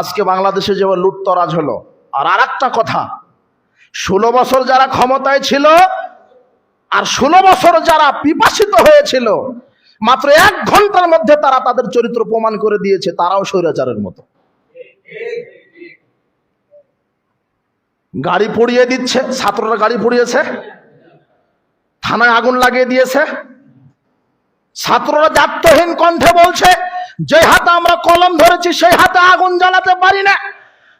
আজকে বাংলাদেশে যেমন লুটতরাজ হলো, আর আর একটা কথা, ষোলো বছর যারা ক্ষমতায় ছিল, আর ষোলো বছর যারা পিপাসিত হয়েছিল, মাত্র এক ঘণ্টার মধ্যে তারা তাদের চরিত্র প্রমাণ করে দিয়েছে, তারাও স্বৈরাচারের মতো। গাড়ি পুড়িয়ে দিচ্ছে, ছাত্ররা গাড়ি পুড়িয়েছে, থানায় আগুন লাগিয়ে দিয়েছে, ছাত্ররা দায়িত্বহীন কণ্ঠে বলছে যে হাতে আমরা কলম ধরেছি, সেই হাতে আগুন জ্বালাতে পারি না।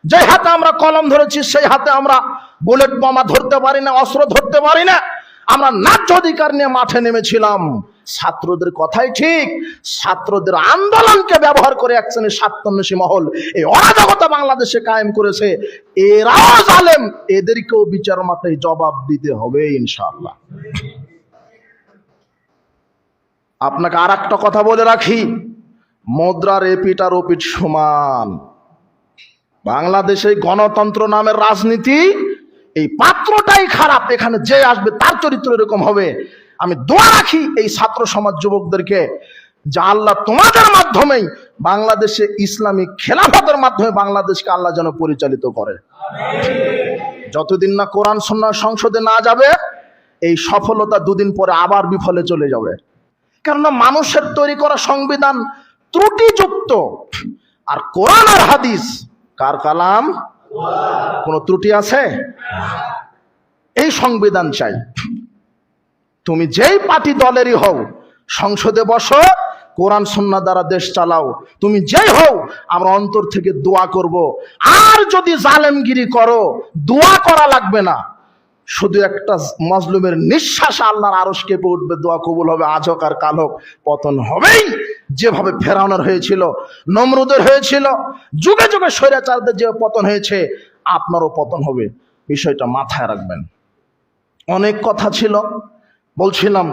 যে হাতে আমরা কলম ধরেছি, সেই হাতে আমরা বুলেট বোমা ধরতে পারি না, অস্ত্র ধরতে পারি না। আমরা ন্যায্য অধিকার নিয়ে মাঠে নেমেছিলাম। ছাত্রদের কথাই ঠিক। ছাত্রদের আন্দোলনকে ব্যবহার করে এক শ্রেণির স্বার্থন্বেষী মহল এই অরাজকতা বাংলাদেশে কায়েম করেছে। এরাও জালেম, এদেরকেও বিচার মাঠে জবাব দিতে হবে, ইনশাআল্লাহ। আপনাকে আর একটা কথা বলে রাখি। মুদ্রার এপিট আর ওপিট সমান। বাংলাদেশে গণতন্ত্র নামের রাজনীতি, এই পাত্রটাই খারাপ। এখানে যে আসবে তার চরিত্র এরকম হবে। আমি দোয়া রাখি এই ছাত্র সমাজ যুবকদেরকে, যা আল্লাহ তোমাদের মাধ্যমেই বাংলাদেশে ইসলামিক খেলাফতের মাধ্যমে বাংলাদেশকে আল্লাহ যেন পরিচালিত করে। যতদিন না কোরআন সন্না সংসদে না যাবে, এই সফলতা দুদিন পরে আবার বিফলে চলে যাবে। কেননা মানুষের তৈরি করা সংবিধান ত্রুটিযুক্ত। আর কোরআন আর হাদিস, কার কালাম? কোনো ত্রুটি আছে? এই সংবিধান চাই। তুমি যেই পার্টি দলেরই হও, সংসদে বসো, কোরআন সন্না দ্বারা দেশ চালাও। তুমি যেই হও, আমরা অন্তর থেকে দোয়া করব। আর যদি জালেমগিরি করো, দোয়া করা লাগবে না। শুধু একটা মজলুমের নিঃশ্বাস আল্লাহর আরস কেঁপে উঠবে, দোয়া কবুল হবে, আজ হোক আর কাল হোক, পতন হবেই। যেভাবে ফেরানোর হয়েছিল, নমরুদের হয়েছিল, যুগে যুগে স্বৈরাচারদের যে পতন হয়েছে, আপনারও পতন হবে। বিষয়টা মাথায় রাখবেন। অনেক কথা ছিল, বলছিলাম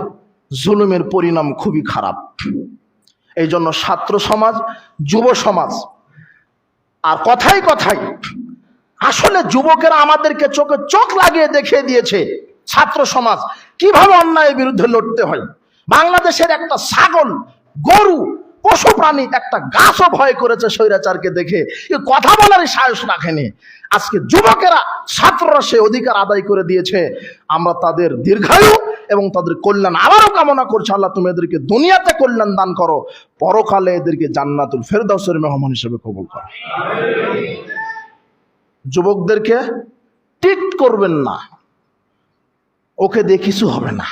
জুলুমের পরিণাম খুবই খারাপ। এই জন্য ছাত্র সমাজ, যুব সমাজ, আর কথাই কথাই আসলে যুবকেরা আমাদেরকে চোখে চোখ লাগিয়ে দেখিয়ে দিয়েছে ছাত্র সমাজ। কীভাবে অন্যায়ের বিরুদ্ধে লড়তে হয়? বাংলাদেশের একটা ছাগল, গরু, পশু প্রাণী একটা গাছও ভয় করেছে স্বৈরাচারকে দেখে। কথা বলারই সাহস রাখেনি। আজকে যুবকেরা, ছাত্ররা সে অধিকার আদায় করে দিয়েছে। আমরা তাদের দীর্ঘায়ু এবং তাদের কল্যাণ আবারও কামনা করছি। আল্লাহ, তুমি এদেরকে দুনিয়াতে কল্যাণ দান করো। পরকালে এদেরকে জান্নাতুল ফেরদাউসের মেহমান হিসেবে কবুল করো। যুবকদেরকে টিট করবেন না। ওকে দিয়ে কিছু হবে না।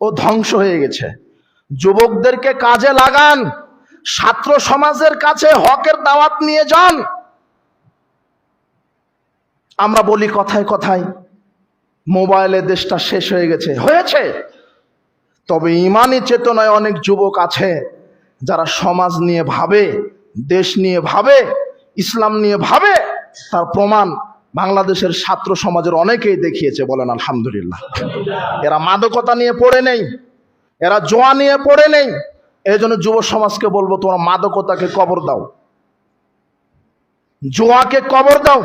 ও ধ্বংস হয়ে গেছে। যুবকদেরকে কাজে লাগান। ছাত্র সমাজের কাছে হকের দাওয়াত নিয়ে যান। আমরা বলি কথায় কথায়, মোবাইলে দেশটা শেষ হয়ে গেছে। হয়েছে। তবে ইমানি চেতনায় অনেক যুবক আছে যারা সমাজ নিয়ে ভাবে, দেশ নিয়ে ভাবে, ইসলাম নিয়ে ভাবে। তার প্রমাণ বাংলাদেশের ছাত্র সমাজের অনেকেই দেখিয়েছে বলেন আলহামদুলিল্লাহ। এরা মাদকতা নিয়ে পড়ে নেই, এরা জোয়া নিয়ে পড়ে নেই। এই জন্য যুব সমাজকে বলব, তোমার মাদকতাকে কবর দাও। জোয়াকে কবর দাও,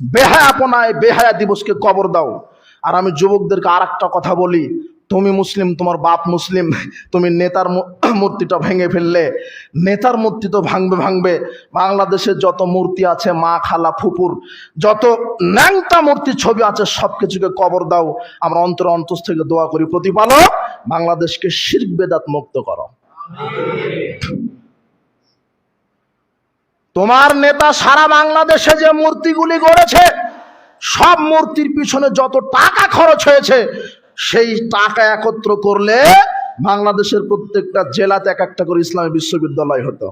বেহায়াপনায় বেহায়া দিবসকে কবর দাও। আর আমি যুবকদেরকে আর কথা বলি তুমি মুসলিম, তোমার বাপ মুসলিম, তুমি নেতার মূর্তিটা ভেঙে ফেললে। নেতার মূর্তি তো ভাঙবে ভাঙবে। বাংলাদেশের যত মূর্তি আছে, মা, খালা, ফুপুর, যত ন্যাংটা মূর্তির ছবি আছে সব কিছুকে কবর দাও। আমরা অন্তর অন্তস থেকে দোয়া করি, প্রতিপালক, বাংলাদেশকে শির্ক বেদাত মুক্ত করো। তোমার নেতা সারা বাংলাদেশে যে মূর্তিগুলি গড়েছে, সব মূর্তির পিছনে যত টাকা খরচ হয়েছে সেই টাকা একত্র করলে বাংলাদেশের প্রত্যেকটা জেলাতে এক একটা করে ইসলামী বিশ্ববিদ্যালয় হতো।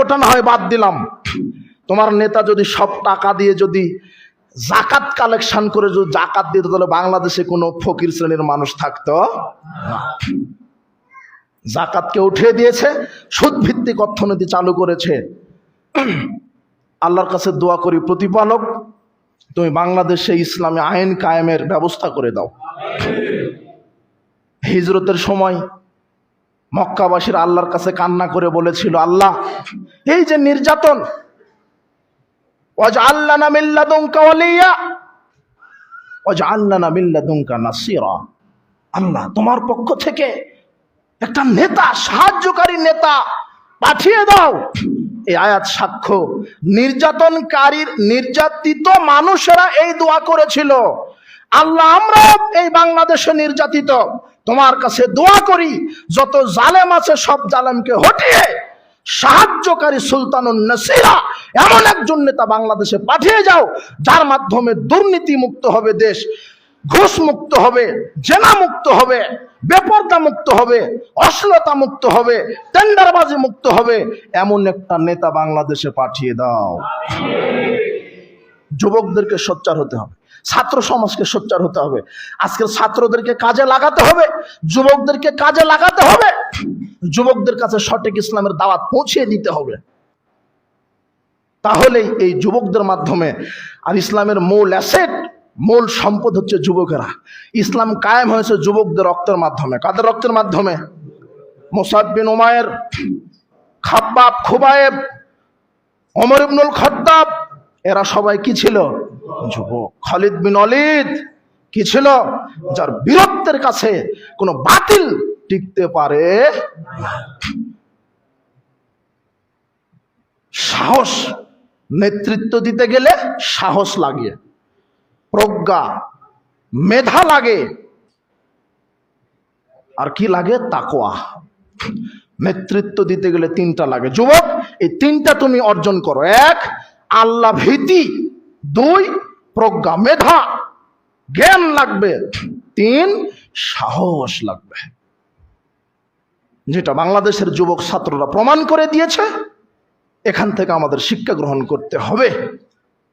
ওটা না হয় বাদ দিলাম। তোমার নেতা যদি সব টাকা দিয়ে যদি জাকাত কালেকশন করে যদি জাকাত দিত, তাহলে বাংলাদেশে কোনো ফকির শ্রেণির মানুষ থাকতো জাকাতকে উঠিয়ে দিয়েছে সুদ ভিত্তিক অর্থনীতি চালু করেছে। আল্লাহর কাছে দোয়া করি, প্রতিপালক তুমি বাংলাদেশে ইসলামী আইন কায়েমের ব্যবস্থা করে দাও। হিজরতের সময় মক্কাবাসীর আল্লাহর কাছে কান্না করে বলেছিল, আল্লাহ, এই যে নির্যাতন আল্লাহ না অজ আল্লাহ না আল্লাহ তোমার পক্ষ থেকে একটা নেতা, সাহায্যকারী নেতা পাঠিয়ে দাও। এই আয়াত সাক্ষ্য। নির্যাতনকারীর নির্যাতিত মানুষেরা এই দোয়া করেছিল। আল্লাহ, আমরা এই বাংলাদেশে নির্যাতিত। তোমার কাছে দোয়া করি, যত জালেম আছে সব জালেমকে হটিয়ে সাহায্যকারী সুলতানুন নাসিরা এমন একজন নেতা বাংলাদেশে পাঠিয়ে যাও, যার মাধ্যমে দুর্নীতি মুক্ত হবে দেশ। ঘুষ মুক্ত হবে জেনা মুক্ত হবে বেপর্দা মুক্ত হবে অশ্লীলতা মুক্ত হবে টেন্ডারবাজি মুক্ত হবে, এমন একটা নেতা বাংলাদেশে পাঠিয়ে দাও। যুবকদেরকে সোচ্চার হতে হবে, ছাত্র সমাজকে সোচ্চার হতে হবে, আজকের ছাত্রদেরকে কাজে লাগাতে হবে, যুবকদেরকে কাজে লাগাতে হবে, যুবকদের কাছে সঠিক ইসলামের দাওয়াত পৌঁছিয়ে দিতে হবে। তাহলেই এই যুবকদের মাধ্যমে আর ইসলামের মূল অ্যাসেট মূল সম্পদ হচ্ছে যুবকেরা। ইসলাম কায়েম হয়েছে যুবকদের রক্তের মাধ্যমে। কাদের রক্তের মাধ্যমে? Musab bin Umair Khabbab Khubaib Umar ibnul Khattab, এরা সবাই কি ছিল? যুবক। খালিদ বিন অলিদ কি ছিল? যার বীরত্বের কাছে কোনো বাতিল টিকতে পারে সাহস, নেতৃত্ব দিতে গেলে সাহস লাগে। প্রজ্ঞা, মেধা লাগে। আর কি লাগে? তাকোয়া নেতৃত্ব দিতে গেলে তিনটা লাগে। যুবক, এই তিনটা তুমি অর্জন করো। এক, আল্লাহ ভীতি। দুই, প্রজ্ঞা, মেধা। জ্ঞান লাগবে। তিন, সাহস লাগবে। যেটা বাংলাদেশের যুবক ছাত্ররা প্রমাণ করে দিয়েছে, এখান থেকে আমাদের শিক্ষা গ্রহণ করতে হবে।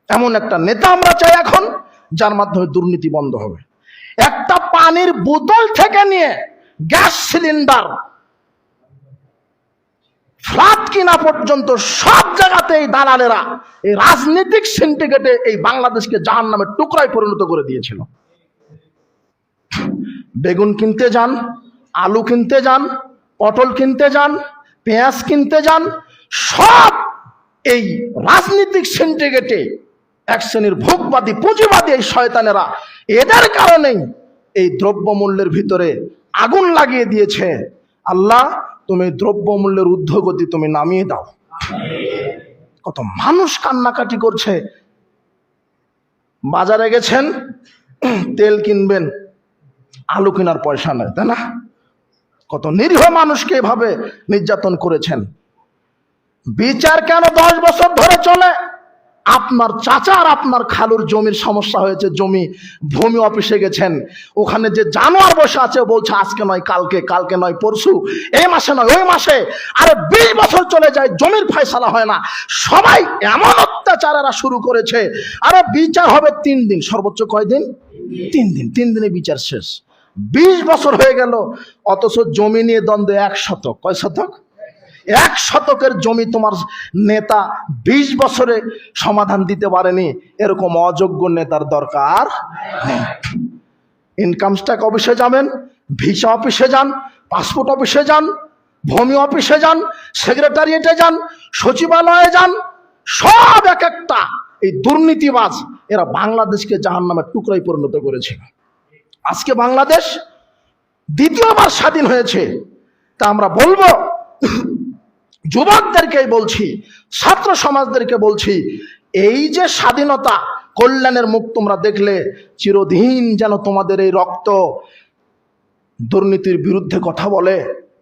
এমন একটা নেতা আমরা চাই এখন। যার মাধ্যমে দুর্নীতি বন্ধ হবে। একটা পানির বোতল থেকে নিয়ে গ্যাস সিলিন্ডার ফ্লাট কিনা পর্যন্ত সব জায়গাতে এই দালালেরা এই রাজনৈতিক সিন্ডিকেটে এই বাংলাদেশকে জাহান নামের টুকরায় পরিণত করে দিয়েছিল। বেগুন কিনতে যান, আলু কিনতে যান, পটল কিনতে যান, পেঁয়াজ কিনতে যান, সব এই রাজনৈতিক সিন্ডিকেটে এক শ্রেণির ভোগবাদী, পুঁজিবাদী এই শয়তানেরা। এদের কারণেই এই দ্রব্যমূল্যের ভিতরে আগুন লাগিয়ে দিয়েছে। আল্লাহ, তুমি দ্রব্যমূল্যের ঊর্ধ্বগতি তুমি নামিয়ে দাও। কত মানুষ কান্নাকাটি করছে। বাজারে গেছেন, তেল কিনবেন, আলু কেনার পয়সা নেই, তাই না? কত নিরীহ মানুষকে এভাবে নির্যাতন করেছেন। বিচার কেন দশ বছর ধরে চলে? আপনার চাচা আর আপনার খালুর জমির সমস্যা হয়েছে, জমি ভূমি অফিসে গেছেন। ওখানে যে জানোয়ার বসে আছে বলছে, আজকে নয়, কালকে কালকে নয়, পরশু, এই মাসে নয়, ওই মাসে। আরে বিশ বছর চলে যায়, জমির ফয়সালা হয় না। সবাই এমন অত্যাচারেরা শুরু করেছে। আরে বিচার হবে তিন দিন, সর্বোচ্চ কয় দিন? তিন দিন, তিন দিনে বিচার শেষ। বিশ বছর হয়ে গেল, অথচ জমি নিয়ে দ্বন্দ্ব এক শতক, কয় শতক? এক শতকের জমি তোমার নেতা বিশ বছরে সমাধান দিতে পারেনি। এরকম অযোগ্য নেতার দরকার ইনকাম ট্যাক্স অফিসে যাবেন ভিসা অফিসে যান পাসপোর্ট অফিসে যান, ভূমি অফিসে যান সেক্রেটারিয়েটে যান, সচিবালয়ে যান, সব এক একটা এই দুর্নীতিবাজ এরা বাংলাদেশকে জাহান নামের টুকরাই পরিণত করেছে। আজকে বাংলাদেশ দ্বিতীয়বার স্বাধীন হয়েছে। তা আমরা বলব যুবকদেরকে বলছি, ছাত্র সমাজদেরকে বলছি, এই যে স্বাধীনতা কল্যাণের মুখ তোমরা দেখলে, চিরদিন যেন তোমাদের এই রক্ত দুর্নীতির বিরুদ্ধে কথা বলে,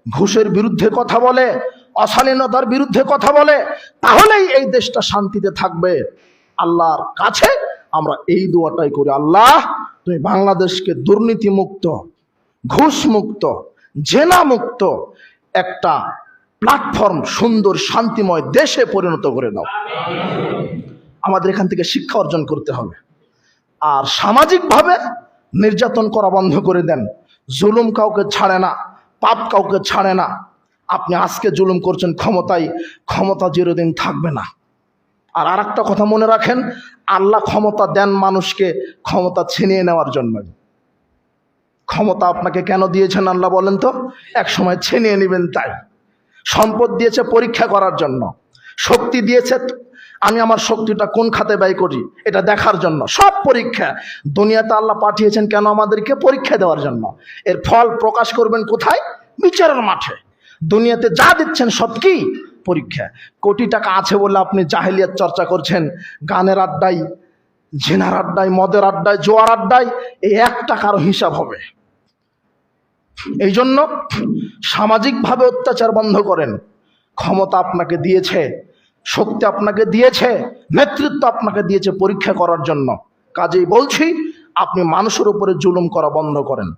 ঘুষের বিরুদ্ধে কথা বলে, অশালীনতার বিরুদ্ধে কথা বলে, তাহলেই এই দেশটা শান্তিতে থাকবে। আল্লাহর কাছে আমরা এই দোয়াটাই করি, আল্লাহ, তুমি বাংলাদেশকে দুর্নীতি মুক্ত ঘুষ মুক্ত জেনা মুক্ত একটা প্ল্যাটফর্ম সুন্দর, শান্তিময় দেশে পরিণত করে দাও আমাদের এখান থেকে শিক্ষা অর্জন করতে হবে। আর সামাজিকভাবে নির্যাতন করা বন্ধ করে দেন। জুলুম কাউকে ছাড়ে না, পাপ কাউকে ছাড়ে না। আপনি আজকে জুলুম করছেন, ক্ষমতায়, ক্ষমতা চিরদিন থাকবে না। আর আর একটা কথা মনে রাখেন, আল্লাহ ক্ষমতা দেন মানুষকে ক্ষমতা ছিনিয়ে নেওয়ার জন্য। ক্ষমতা আপনাকে কেন দিয়েছেন আল্লাহ বলেন তো? এক সময় ছিনিয়ে নেবেন তাই। সম্পদ দিয়েছে পরীক্ষা করার জন্য। শক্তি দিয়েছে, আমি আমার শক্তিটা কোন খাতে ব্যয় করি, এটা দেখার জন্য। সব পরীক্ষা। দুনিয়াতে আল্লাহ পাঠিয়েছেন কেন আমাদেরকে পরীক্ষা দেওয়ার জন্য? এর ফল প্রকাশ করবেন কোথায়? বিচারের মাঠে। দুনিয়াতে যা দিচ্ছেন সব কি? পরীক্ষা। কোটি টাকা আছে বলে আপনি জাহেলিয়াত চর্চা করছেন, গানের আড্ডায় জেনার আড্ডায়, মদের আড্ডায়, জোয়ার আড্ডায়, এই এক টাকারও হিসাব হবে। এই জন্য সামাজিকভাবে অত্যাচার বন্ধ করেন। ক্ষমতা আপনাকে দিয়েছে, শক্তি আপনাকে দিয়েছে, নেতৃত্ব আপনাকে দিয়েছে পরীক্ষা করার জন্য। কাজেই বলছি, আপনি মানুষের উপরে জুলুম করা বন্ধ করেন।